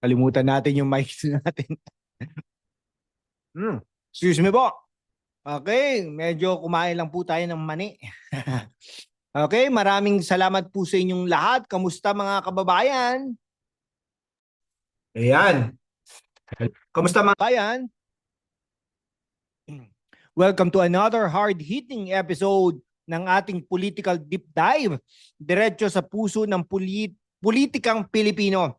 Kalimutan natin yung mic natin. Hmm. Excuse me po. Okay, medyo kumain lang po tayo ng mani. okay, maraming salamat po sa inyong lahat. Kamusta mga kababayan? Ayan. Kamusta mga kababayan? Welcome to another hard-hitting episode ng ating political deep dive. Diretso sa puso ng pulit politikang Pilipino.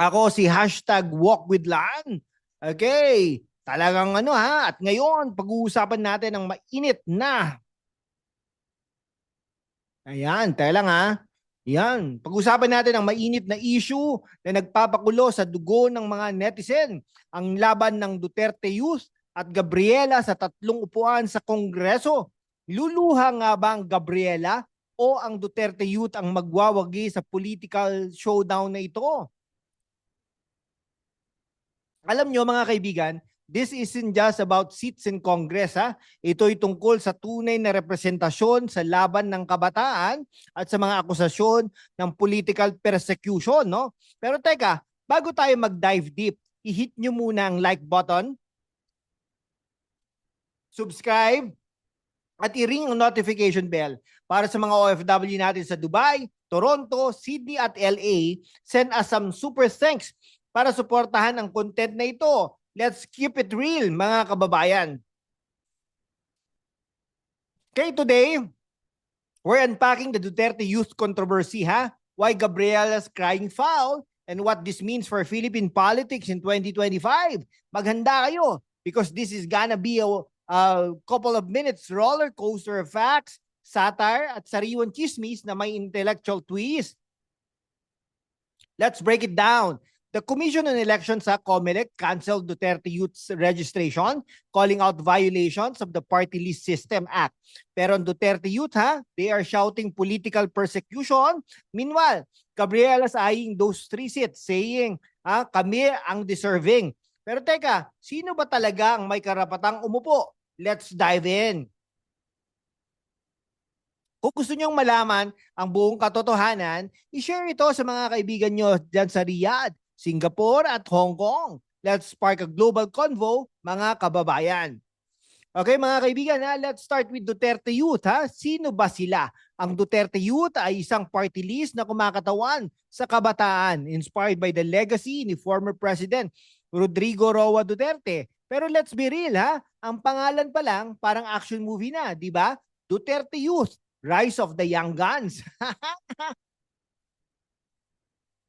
Ako si hashtag walk with Lan. Okay, talagang ano ha. At ngayon, pag-uusapan natin ang mainit na. Ayan, tayo lang ha. Yan, pag-usapan natin ang mainit na issue na nagpapakulo sa dugo ng mga netizen. Ang laban ng Duterte Youth at Gabriela sa tatlong upuan sa Kongreso. Luluha nga ba ang Gabriela o ang Duterte Youth ang magwawagi sa political showdown na ito? Alam nyo mga kaibigan, this isn't just about seats in Congress. Ha? Ito'y tungkol sa tunay na representasyon sa laban ng kabataan at sa mga akusasyon ng political persecution. No? Pero teka, bago tayo mag-dive deep, i-hit nyo muna ang like button, subscribe, at i-ring ang notification bell para sa mga OFW natin sa Dubai, Toronto, Sydney at LA. Send us some super thanks para suportahan ang content na ito. Let's keep it real, mga kababayan. Okay, today, we're unpacking the Duterte youth controversy, ha? Why Gabriela's crying foul and what this means for Philippine politics in 2025. Maghanda kayo because this is gonna be a, a couple of minutes roller coaster of facts, satire, at sariwan chismis na may intellectual twist. Let's break it down. The Commission on Elections sa COMELEC canceled Duterte Youth's registration, calling out violations of the Party List System Act. Pero ang Duterte Youth, ha, they are shouting political persecution. Meanwhile, Gabriela's eyeing those three seats, saying, ha, kami ang deserving. Pero teka, sino ba talaga ang may karapatang umupo? Let's dive in. Kung gusto nyong malaman ang buong katotohanan, i-share ito sa mga kaibigan nyo dyan sa Riyadh, Singapore at Hong Kong. Let's spark a global convo, mga kababayan. Okay mga kaibigan, ha? let's start with Duterte Youth. Ha? Sino ba sila? Ang Duterte Youth ay isang party list na kumakatawan sa kabataan, inspired by the legacy ni former President Rodrigo Roa Duterte. Pero let's be real ha, ang pangalan pa lang parang action movie na, di ba? Duterte Youth, Rise of the Young Guns.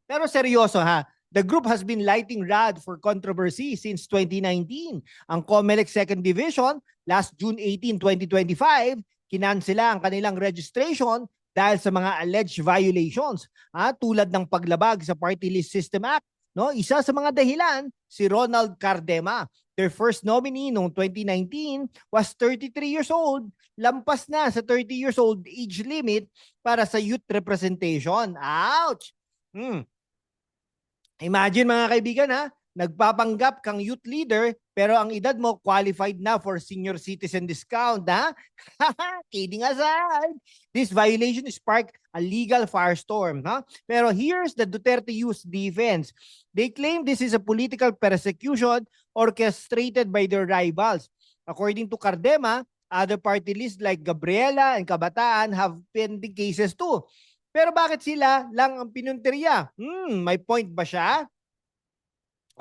Pero seryoso ha, the group has been lighting rad for controversy since 2019. Ang COMELEC Second Division, last June 18, 2025, kinansela ang kanilang registration dahil sa mga alleged violations ha, tulad ng paglabag sa Party List System Act. No, isa sa mga dahilan si Ronald Cardema. Their first nominee noong 2019 was 33 years old, lampas na sa 30 years old age limit para sa youth representation. Ouch! Hmm. Imagine mga kaibigan ha, nagpapanggap kang youth leader pero ang edad mo qualified na for senior citizen discount ha? Kidding aside. This violation sparked a legal firestorm ha. Pero here's the Duterte Youth defense. They claim this is a political persecution orchestrated by their rivals. According to Cardema, other party lists like Gabriela and Kabataan have pending cases too. Pero bakit sila lang ang pinunteriya? Hmm, may point ba siya?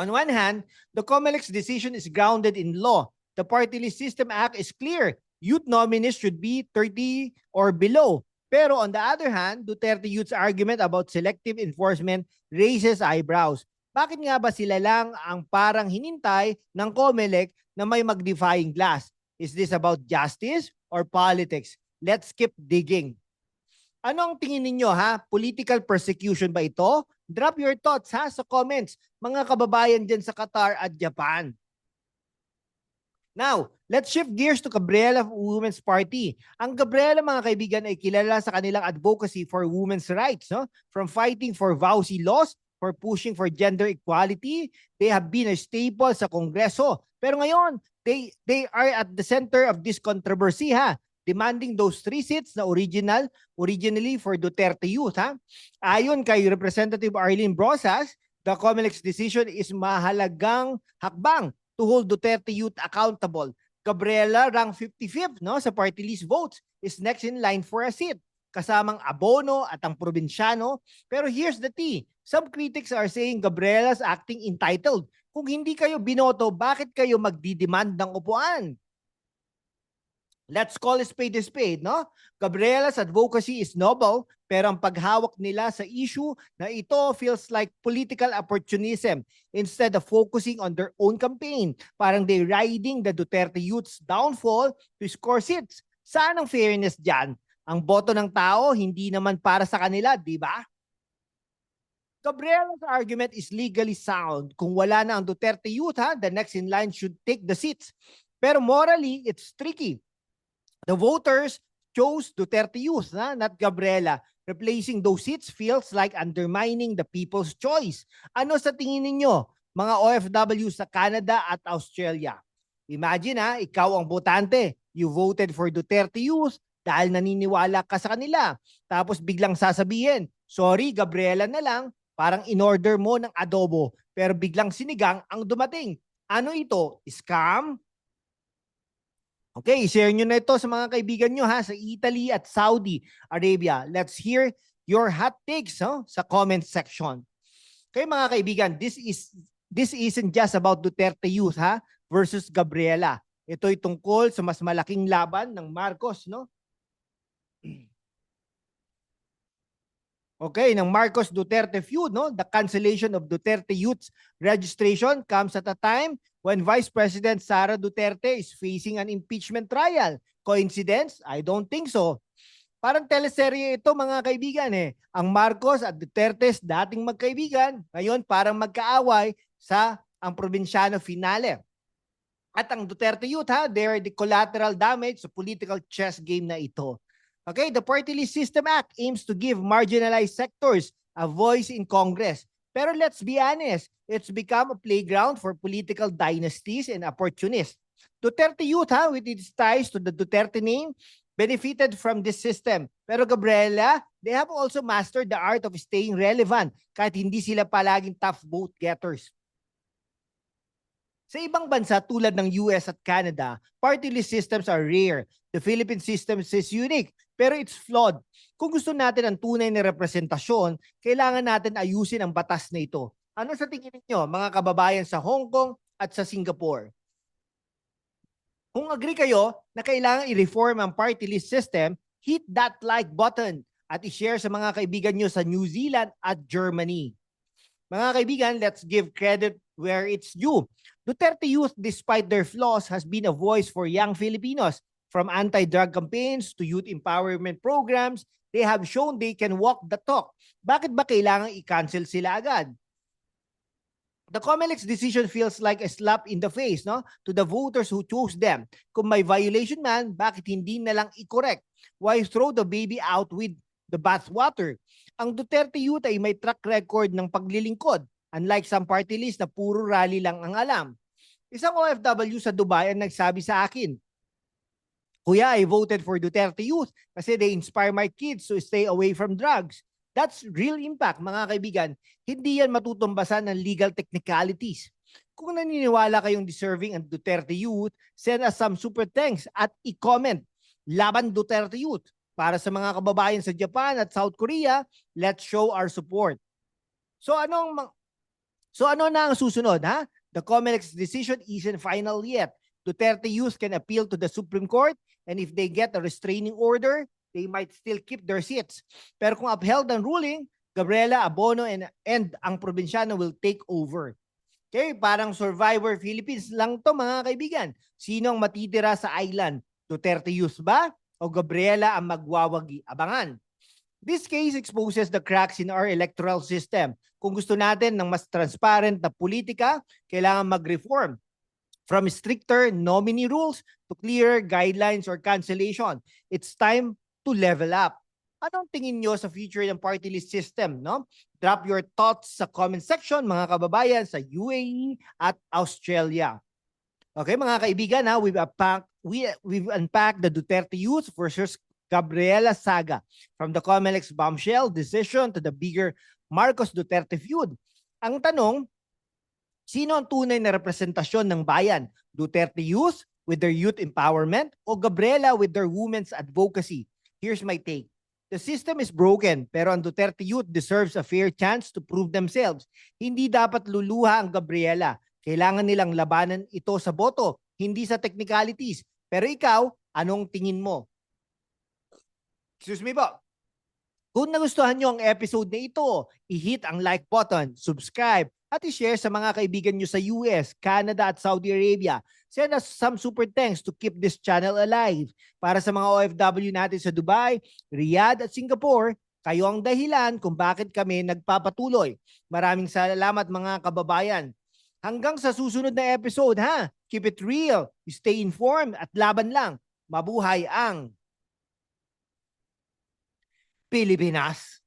On one hand, the COMELEC's decision is grounded in law. The Party List System Act is clear. Youth nominees should be 30 or below. Pero on the other hand, Duterte Youth's argument about selective enforcement raises eyebrows. Bakit nga ba sila lang ang parang hinintay ng COMELEC na may mag-defying glass? Is this about justice or politics? Let's keep digging. Ano ang tingin ninyo ha? Political persecution ba ito? Drop your thoughts ha sa comments, mga kababayan dyan sa Qatar at Japan. Now, let's shift gears to Gabriela Women's Party. Ang Gabriela mga kaibigan ay kilala sa kanilang advocacy for women's rights. No? From fighting for VAUSI laws, for pushing for gender equality, they have been a staple sa Kongreso. Pero ngayon, they, they are at the center of this controversy ha. Demanding those three seats na original, originally for Duterte Youth. Ha? Ayon kay Representative Arlene Brosas, the COMELEC's decision is mahalagang hakbang to hold Duterte Youth accountable. Gabriela, rank 55th no, sa party list votes, is next in line for a seat kasamang Abono at ang probinsyano. Pero here's the tea. Some critics are saying Gabriela's acting entitled. Kung hindi kayo binoto, bakit kayo magdidemand ng upuan? Let's call a spade a spade, no? Gabriela's advocacy is noble, pero ang paghawak nila sa issue na ito feels like political opportunism instead of focusing on their own campaign. Parang they riding the Duterte youth's downfall to score seats. Saan ang fairness dyan? Ang boto ng tao, hindi naman para sa kanila, di ba? Gabriela's argument is legally sound. Kung wala na ang Duterte youth, ha, the next in line should take the seats. Pero morally, it's tricky. The voters chose Duterte youth, ha, not Gabriela. Replacing those seats feels like undermining the people's choice. Ano sa tingin ninyo, mga OFW sa Canada at Australia? Imagine ha, ikaw ang botante. You voted for Duterte youth dahil naniniwala ka sa kanila. Tapos biglang sasabihin, sorry, Gabriela na lang, parang in-order mo ng adobo, pero biglang sinigang ang dumating. Ano ito? Scam? Okay, share nyo na ito sa mga kaibigan nyo ha, sa Italy at Saudi Arabia. Let's hear your hot takes no, sa comment section. Okay mga kaibigan, this is this isn't just about Duterte youth ha versus Gabriela. Ito'y tungkol sa mas malaking laban ng Marcos, no? Okay, ng Marcos Duterte feud, no? The cancellation of Duterte Youth's registration comes at a time when Vice President Sara Duterte is facing an impeachment trial. Coincidence? I don't think so. Parang teleserye ito mga kaibigan eh. Ang Marcos at Duterte's dating magkaibigan, ngayon parang magkaaway sa ang probinsyano finale. At ang Duterte Youth ha, they're the collateral damage sa political chess game na ito. Okay, the Party List System Act aims to give marginalized sectors a voice in Congress. Pero let's be honest, it's become a playground for political dynasties and opportunists. Duterte Youth, ha, with its ties to the Duterte name, benefited from this system. Pero Gabriela, they have also mastered the art of staying relevant kahit hindi sila palaging tough vote getters. Sa ibang bansa tulad ng US at Canada, party list systems are rare. The Philippine system is unique, pero it's flawed. Kung gusto natin ang tunay na representasyon, kailangan natin ayusin ang batas na ito. Ano sa tingin niyo, mga kababayan sa Hong Kong at sa Singapore? Kung agree kayo na kailangan i-reform ang party list system, hit that like button at i-share sa mga kaibigan nyo sa New Zealand at Germany. Mga kaibigan, let's give credit where it's due. Duterte Youth, despite their flaws, has been a voice for young Filipinos. From anti-drug campaigns to youth empowerment programs, they have shown they can walk the talk. Bakit ba kailangan i-cancel sila agad? The COMELEC's decision feels like a slap in the face no to the voters who chose them. Kung may violation man, bakit hindi na lang i-correct? Why throw the baby out with the bathwater? Ang Duterte Youth ay may track record ng paglilingkod unlike some party list na puro rally lang ang alam. Isang OFW sa Dubai ang nagsabi sa akin, Kuya, I voted for Duterte Youth kasi they inspire my kids to stay away from drugs. That's real impact, mga kaibigan. Hindi yan matutumbasan ng legal technicalities. Kung naniniwala kayong deserving ang Duterte Youth, send us some super thanks at i-comment laban Duterte Youth. Para sa mga kababayan sa Japan at South Korea, let's show our support. So anong So ano na ang susunod ha? The COMELEC's decision isn't final yet. Duterte Youth can appeal to the Supreme Court and if they get a restraining order, they might still keep their seats. Pero kung upheld ang ruling, Gabriela, Abono, and, and ang probinsyano will take over. Okay, parang Survivor Philippines lang to mga kaibigan. Sino ang matitira sa island? Duterte Youth ba? O Gabriela ang magwawagi? Abangan. This case exposes the cracks in our electoral system. Kung gusto natin ng mas transparent na politika, kailangan mag-reform from stricter nominee rules to clearer guidelines or cancellation. It's time to level up. Anong tingin nyo sa future ng party list system? No? Drop your thoughts sa comment section mga kababayan sa UAE at Australia. Okay, mga kaibigan, ha, we've unpacked, we, we've unpacked the Duterte Youth versus Gabriela Saga from the Comelec bombshell decision to the bigger Marcos Duterte feud. Ang tanong, sino ang tunay na representasyon ng bayan? Duterte Youth with their youth empowerment o Gabriela with their women's advocacy? Here's my take. The system is broken pero ang Duterte Youth deserves a fair chance to prove themselves. Hindi dapat luluha ang Gabriela. Kailangan nilang labanan ito sa boto, hindi sa technicalities. Pero ikaw, anong tingin mo? Excuse me po. Kung nagustuhan nyo ang episode na ito, i-hit ang like button, subscribe, at i-share sa mga kaibigan nyo sa US, Canada at Saudi Arabia. Send us some super thanks to keep this channel alive. Para sa mga OFW natin sa Dubai, Riyadh at Singapore, kayo ang dahilan kung bakit kami nagpapatuloy. Maraming salamat mga kababayan. Hanggang sa susunod na episode ha. Keep it real, stay informed at laban lang. Mabuhay ang Pilipinas.